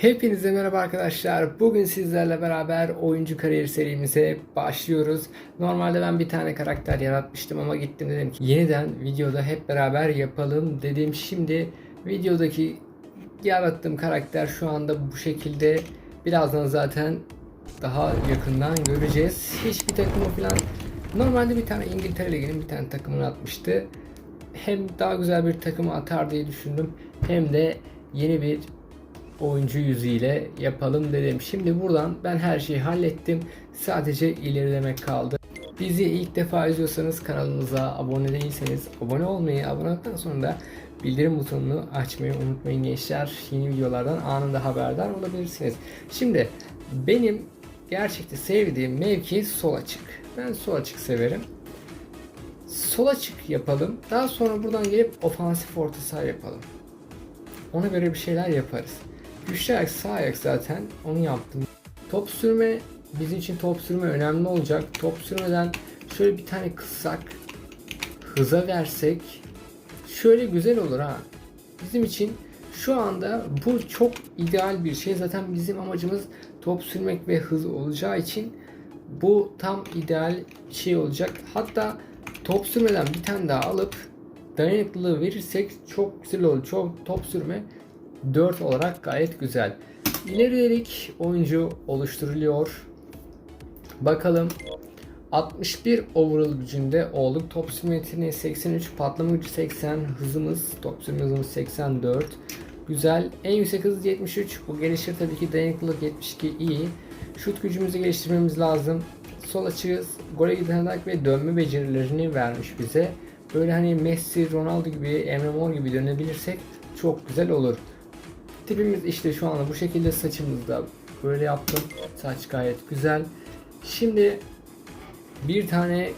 Hepinize merhaba arkadaşlar. Bugün sizlerle beraber oyuncu kariyer serimize başlıyoruz. Normalde ben bir tane karakter yaratmıştım ama gittim dedim ki yeniden videoda hep beraber yapalım dedim. Şimdi videodaki yarattığım karakter şu anda bu şekilde. Birazdan zaten daha yakından göreceğiz. Hiçbir takımı falan normalde bir tane İngiltere Ligi'nin bir tane takımını atmıştı. Hem daha güzel bir takımı atar diye düşündüm. Hem de yeni bir oyuncu yüzüyle yapalım dedim. Şimdi buradan ben her şeyi hallettim. Sadece ilerlemek kaldı. Bizi ilk defa izliyorsanız kanalımıza abone değilseniz abone olmayı, abone olduktan sonra da bildirim butonunu açmayı unutmayın gençler. Yeni videolardan anında haberdar olabilirsiniz. Şimdi benim gerçekte sevdiğim mevki sol açık. Ben sol açık severim. Sol açık yapalım. Daha sonra buradan gelip ofansif orta saha yapalım. Ona göre bir şeyler yaparız. Güçlü ayak sağ ayak zaten onu yaptım. Top sürme bizim için top sürme önemli olacak. Top sürmeden şöyle bir tane kıssak hıza versek şöyle güzel olur ha. Bizim için şu anda bu çok ideal bir şey. Zaten bizim amacımız top sürmek ve hız olacağı için bu tam ideal şey olacak. Hatta top sürmeden bir tane daha alıp dayanıklılığı verirsek çok güzel olur. Çok top sürme 4 olarak gayet güzel. İlerilik oyuncu oluşturuluyor. Bakalım 61 overall gücünde olduk. Top yeteneği 83, patlama gücü 80, hızımız, top hızımız 84. Güzel. En yüksek hız 73. Bu gelişir tabii ki dayanıklılık 72 iyi. Şut gücümüzü geliştirmemiz lazım. Sol açığız. Gole giden ve dönme becerilerini vermiş bize. Böyle hani Messi, Ronaldo gibi, Emre Mor gibi dönebilirsek çok güzel olur. Tipimiz işte şu anda bu şekilde saçımızda böyle yaptım. Saç gayet güzel. Şimdi bir tane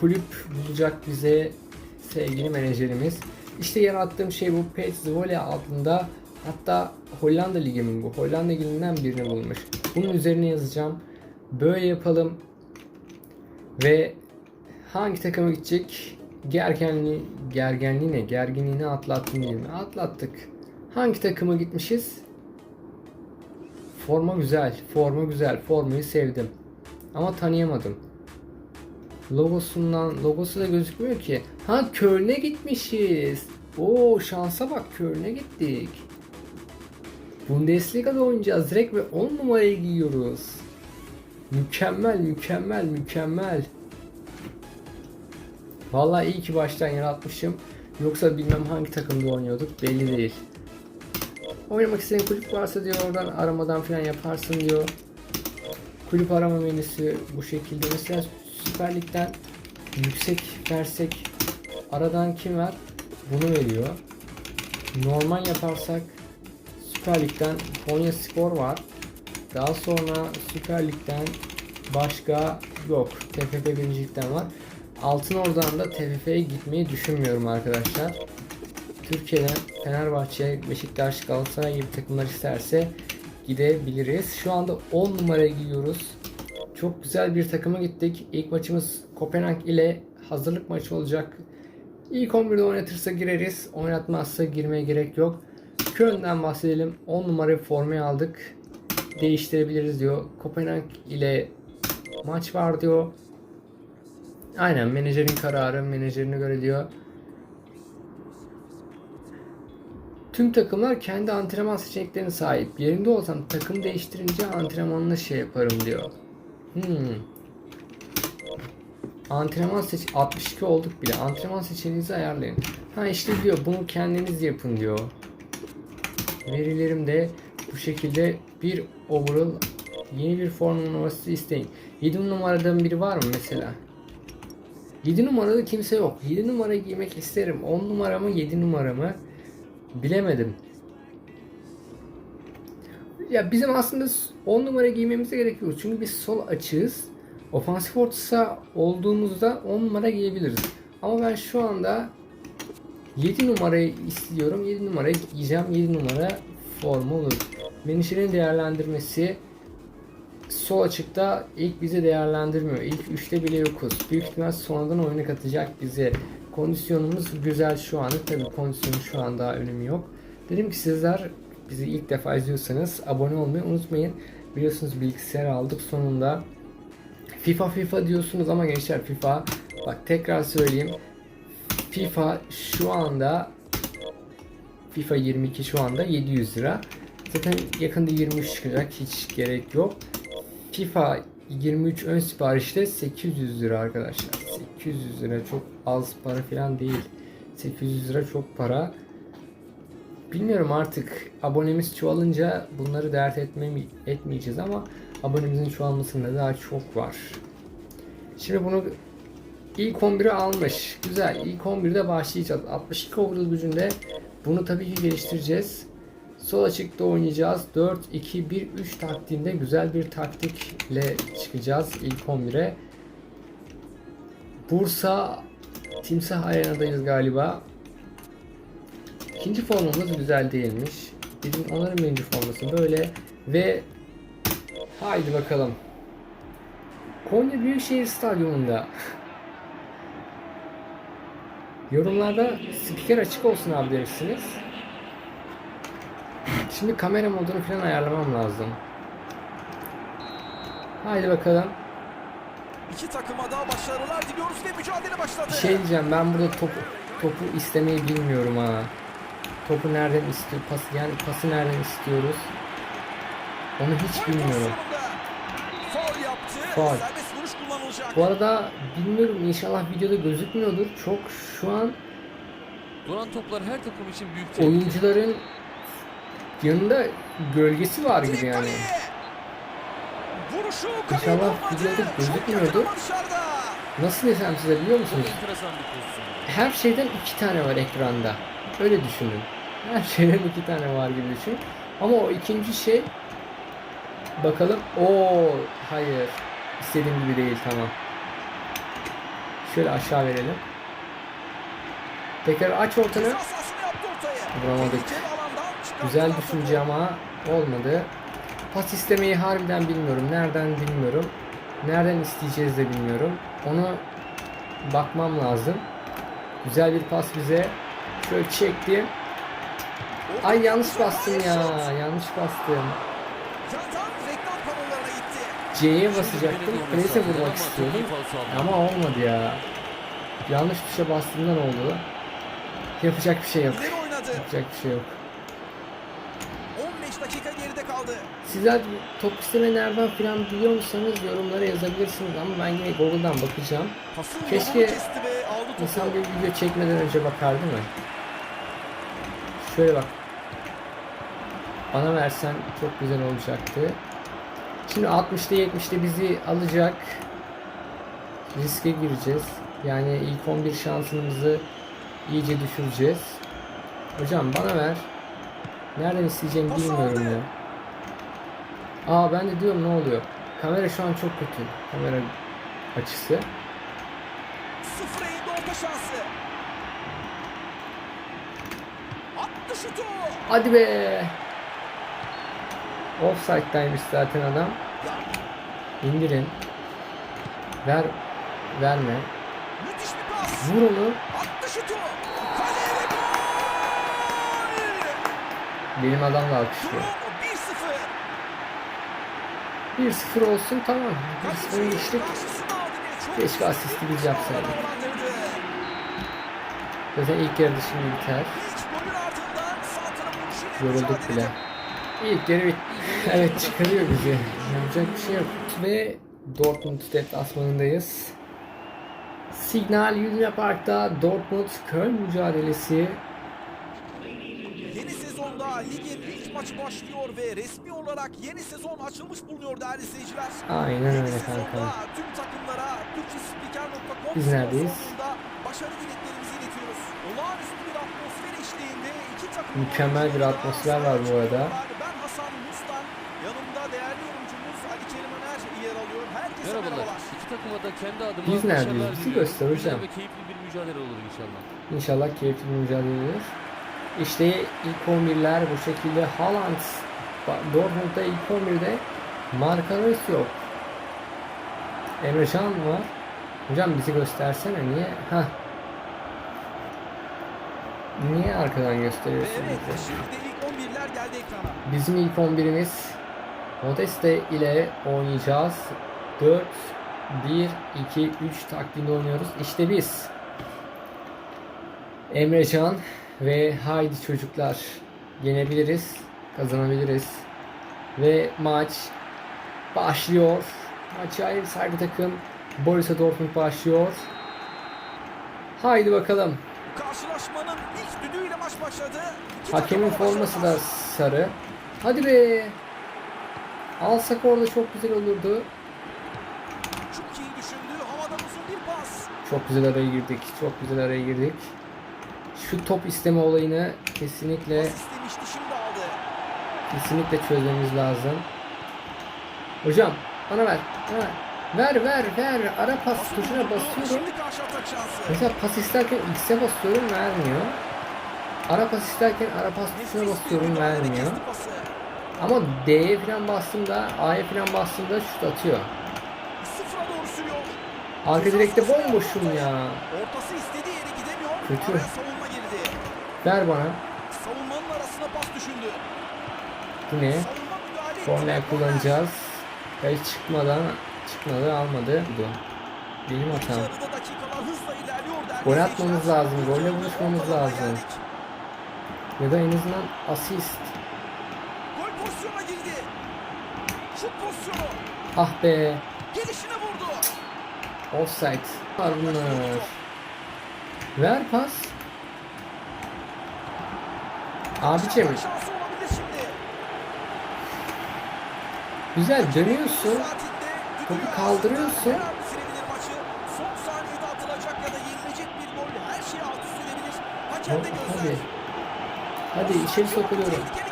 kulüp bulacak bize sevgili menajerimiz. İşte yarattığım şey bu Pet Volley altında hatta Hollanda Ligi mi bu? Hollanda Ligi'nden birini bulmuş. Bunun üzerine yazacağım. Böyle yapalım. Ve hangi takıma gidecek? Gergenliği, gergenliğine, gerginliğini atlattım mi? Atlattık. Hangi takıma gitmişiz? Forma güzel. Forma güzel. Formayı sevdim. Ama tanıyamadım. Logosundan logosu da gözükmüyor ki. Ha Köln'e gitmişiz. Oo şansa bak Köln'e gittik. Bundesliga'da oynayacağız direkt ve 10 numarayı giyiyoruz. Mükemmel, mükemmel, mükemmel. Vallahi iyi ki baştan yaratmışım. Yoksa bilmem hangi takımda oynuyorduk belli değil. Oynamak isteyen kulüp varsa diyor oradan aramadan falan yaparsın diyor. Kulüp arama menüsü bu şekilde. Mesela Süper Lig'den yüksek versek aradan kim var? Bunu veriyor. Normal yaparsak Süper Lig'den Konya Spor var. Daha sonra Süper Lig'den başka yok. TFF birincilikten var. Altın oradan da TFF'ye gitmeyi düşünmüyorum arkadaşlar. Türkiye'den Fenerbahçe, Beşiktaş, Galatasaray gibi takımlar isterse gidebiliriz. Şu anda 10 numara giyiyoruz. Çok güzel bir takıma gittik. İlk maçımız Kopenhag ile hazırlık maçı olacak. İlk 11'de oynatırsa gireriz. Oynatmazsa girmeye gerek yok. Köln'den bahsedelim. 10 numara formayı aldık. Değiştirebiliriz diyor. Kopenhag ile maç var diyor. Aynen menajerin kararı menajerine göre diyor. Tüm takımlar kendi antrenman seçeneklerine sahip. Yerinde olsam takım değiştirince antrenmanla şey yaparım diyor. Hmm. Antrenman seç 62 olduk bile. Antrenman seçeneğinizi ayarlayın. Ha işte diyor bunu kendiniz yapın diyor. Verilerim de bu şekilde bir overall yeni bir form numarası isteyin. 7 numaradan biri var mı mesela? 7 numarada kimse yok. 7 numara giymek isterim. 10 numara mı 7 numara mı? Bilemedim. Ya bizim aslında 10 numara giymemize gerek yok. Çünkü biz sol açığız. Ofansif orta saha olduğumuzda 10 numara giyebiliriz. Ama ben şu anda 7 numarayı istiyorum. 7 numarayı giyeceğim. 7 numara formu olur. Menişerin değerlendirmesi sol açıkta ilk bizi değerlendirmiyor. İlk 3'te bile yokuz. Büyük ihtimal sonradan oyuna katacak bize. Kondisyonumuz güzel şu anda. Tabii kondisyonun şu an daha önemi yok. Dedim ki sizler bizi ilk defa izliyorsanız abone olmayı unutmayın. Biliyorsunuz bilgisayar aldık sonunda. FIFA FIFA diyorsunuz ama gençler FIFA bak tekrar söyleyeyim. FIFA şu anda FIFA 22 şu anda 700 lira. Zaten yakında 23 çıkacak hiç gerek yok. FIFA 23 ön siparişte 800 lira arkadaşlar. 800 lira çok az para falan değil. 800 lira çok para. Bilmiyorum artık abonemiz çoğalınca bunları dert etmem etmeyeceğiz ama abonemizin çoğalmasında daha çok var. Şimdi bunu ilk 11'e almış. Güzel. İlk 11'de başlayacağız. 62 overall gücünde bunu tabii ki geliştireceğiz. Sol açıkta oynayacağız. 4 2 1 3 taktiğinde güzel bir taktikle çıkacağız ilk 11'e. Bursa Timsah Arena'dayız galiba. İkinci formamız güzel değilmiş. Bizim onların birinci forması böyle ve haydi bakalım. Konya Büyükşehir Stadyumunda Yorumlarda spiker açık olsun abi demişsiniz. Şimdi kamera modunu falan ayarlamam lazım. Haydi bakalım. İki takıma da başarılar diliyoruz ve mücadele başladı. Bir şey diyeceğim ben burada topu, topu istemeyi bilmiyorum ha. Topu nereden istiyor, pas yani pası nereden istiyoruz? Onu hiç bilmiyorum. Faul yaptı. Faul. Serbest vuruş kullanılacak. Bu arada bilmiyorum inşallah videoda gözükmüyordur. Çok şu an Duran toplar her takım için büyük tehlike. oyuncuların yanında gölgesi var gibi Direkt yani. Vuruşu İnşallah videoda gözükmüyordu. Nasıl desem size biliyor musunuz? Her şeyden iki tane var ekranda. Öyle düşünün. Her şeyden iki tane var gibi düşün. Ama o ikinci şey bakalım. Oo hayır. İstediğim gibi değil tamam. Şöyle aşağı verelim. Tekrar aç ortanı. Vuramadık. Güzel düşünce ama olmadı. Pas istemeyi harbiden bilmiyorum. Nereden bilmiyorum. Nereden isteyeceğiz de bilmiyorum. Onu bakmam lazım. Güzel bir pas bize. Şöyle çektim. Ay yanlış bastım ya. Yanlış bastım. C'ye basacaktım. Prese vurmak istiyordum. Ama olmadı ya. Yanlış tuşa bastığımdan oldu. Yapacak bir şey yok. Yapacak bir şey yok. 15 dakika geride kaldı. Sizler top isteme nereden falan biliyor musanız yorumlara yazabilirsiniz ama ben yine Google'dan bakacağım. Pasın Keşke. İnsan bir video çekmeden önce bakar değil mi? Şöyle bak. Bana versen çok güzel olacaktı. Şimdi 60'ta 70'te bizi alacak. Riske gireceğiz. Yani ilk 11 şansımızı iyice düşüreceğiz. Hocam bana ver. Nereden isteyeceğimi bilmiyorum ya. Aa ben de diyorum ne oluyor? Kamera şu an çok kötü. Kamera açısı. Hadi be. Offside'daymış zaten adam. İndirin. Ver. Verme. Vur onu. Benim adam da alkışlıyor. Durum 1-0. 1-0 olsun tamam. 1-0 Kaleci geçtik. Keşke asisti biz yapsaydık. Zaten ilk yarıda şimdi biter. Vuruşuyla Yorulduk bile. İlk yarı bit- Evet çıkarıyor bizi. Yapacak bir şey yok. Ve Dortmund deplasmanındayız. Signal Iduna Park'ta Dortmund Köln mücadelesi. Ligin ilk maçı başlıyor ve resmi olarak yeni sezon açılmış bulunuyor değerli seyirciler. Aynen Yeni öyle kanka. tüm takımlara türkçespiker.com Biz neredeyiz? başarı dileklerimizi iletiyoruz. Olağanüstü bir atmosfer eşliğinde iki takım Mükemmel bir atmosfer var bu arada. Ben Hasan Mustan, yanımda değerli yorumcumuz Ali Kerim Öner yer alıyor. Herkese Merhabalar. merhabalar. İki takıma da kendi adıma Biz neredeyiz? Bizi diliyorum. göster Güzel ve keyifli bir mücadele olur inşallah. İnşallah keyifli bir mücadele olur. İşte ilk 11'ler bu şekilde. Haaland Dortmund'da ilk 11'de Marquinhos yok. Emre Can var. Hocam bizi göstersene niye? Hah. Niye arkadan gösteriyorsun evet şimdi ilk 11'ler geldi ekrana. Bizim ilk 11'imiz Modeste ile oynayacağız. 4 1 2 3 taktiğinde oynuyoruz. İşte biz. Emrecan ve haydi çocuklar yenebiliriz, kazanabiliriz. Ve maç başlıyor. Maçı ayrı sahibi takım Borussia Dortmund başlıyor. Haydi bakalım. Karşılaşmanın ilk düdüğüyle maç başladı. İki Hakemin forması da sarı. Hadi be. Alsak orada çok güzel olurdu. Çok iyi düşündü. Havadan uzun bir pas. Çok güzel araya girdik. Çok güzel araya girdik. Şu top isteme olayını kesinlikle kesinlikle çözmemiz lazım. Hocam bana ver. Bana ver. Ver ver ver. Ara pas tuşuna basıyorum. Mesela pas isterken X'e basıyorum vermiyor. Ara pas isterken ara pas tuşuna basıyorum vermiyor. Ama D'ye falan bastığımda A'ya falan bastığımda şut atıyor. Arka direkte bomboşum ya. Kötü. Ver bana. Savunmanın arasına pas düşündü. Bu ne? Korner kullanacağız. Kayı çıkmadan çıkmadı almadı. Bu. Benim İlk hatam. Gol atmamız lazım, golle buluşmamız lazım. Ya da en azından asist. Gol pozisyonuna girdi. Şut pozisyonu. Ah be. Gelişine vurdu. Offside. Var bunlar. Ver pas. Şeyi alt üst edebilir. Hakem de gözler. Hadi. Hadi içeri sokuluyorum. Topu.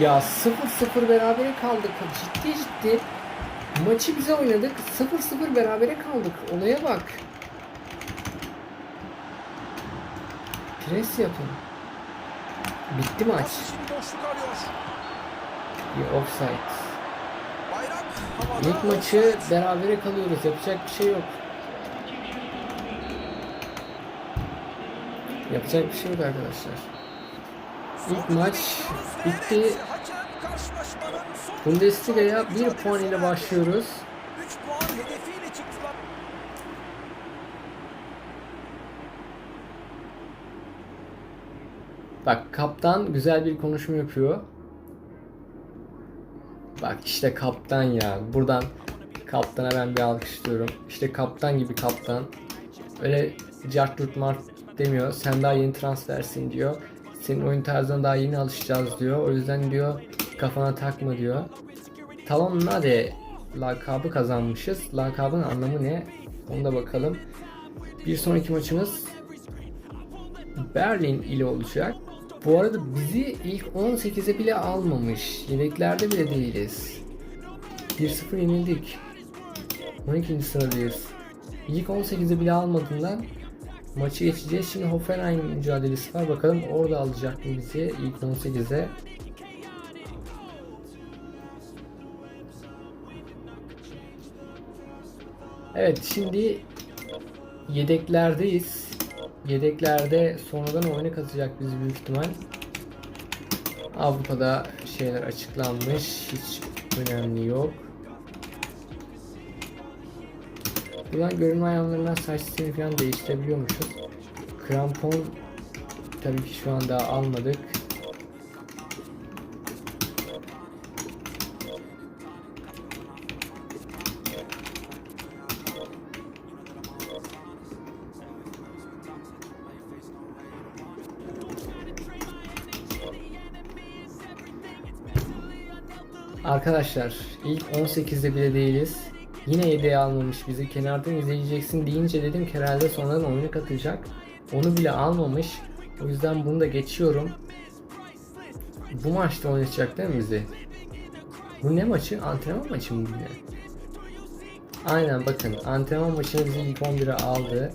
Ya 0-0 berabere kaldık. Ciddi ciddi. Maçı bize oynadık. 0-0 berabere kaldık. Olaya bak. Pres yapın. Bitti maç. Bir offside. İlk maçı berabere kalıyoruz. Yapacak bir şey yok. Yapacak bir şey yok arkadaşlar. İlk maç bitti. Bundesliga'ya 1 puan ile başlıyoruz. 3 puan hedefiyle çıktılar. Bak kaptan güzel bir konuşma yapıyor. Bak işte kaptan ya. Buradan kaptana ben bir alkışlıyorum. İşte kaptan gibi kaptan. Öyle cart mart demiyor. Sen daha yeni transfersin diyor. Senin oyun tarzına daha yeni alışacağız diyor. O yüzden diyor kafana takma diyor. Tamam hadi lakabı kazanmışız. Lakabın anlamı ne? Onu da bakalım. Bir sonraki maçımız Berlin ile olacak. Bu arada bizi ilk 18'e bile almamış. Yedeklerde bile değiliz. 1-0 yenildik. 12. sıradayız. İlk 18'e bile almadığından maçı geçeceğiz. Şimdi Hoffenheim mücadelesi var. Bakalım orada alacak mı bizi ilk 18'e. Evet şimdi yedeklerdeyiz. Yedeklerde sonradan oyuna katacak bizi büyük ihtimal. Avrupa'da şeyler açıklanmış. Hiç önemli yok. Buradan görünme ayarlarından saç stilini falan değiştirebiliyormuşuz. Krampon tabii ki şu anda almadık. Arkadaşlar ilk 18'de bile değiliz. Yine yedeği almamış bizi. Kenardan izleyeceksin deyince dedim ki herhalde sonradan oyuna katacak. Onu bile almamış. O yüzden bunu da geçiyorum. Bu maçta oynayacak değil mi bizi? Bu ne maçı? Antrenman maçı mı bu ne? Aynen bakın antrenman maçını bizi ilk 11'e aldı.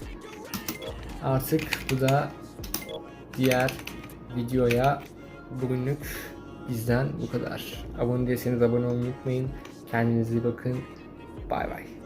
Artık bu da diğer videoya bugünlük bizden bu kadar. Abone değilseniz abone olmayı unutmayın. Kendinize iyi bakın. Bay bay.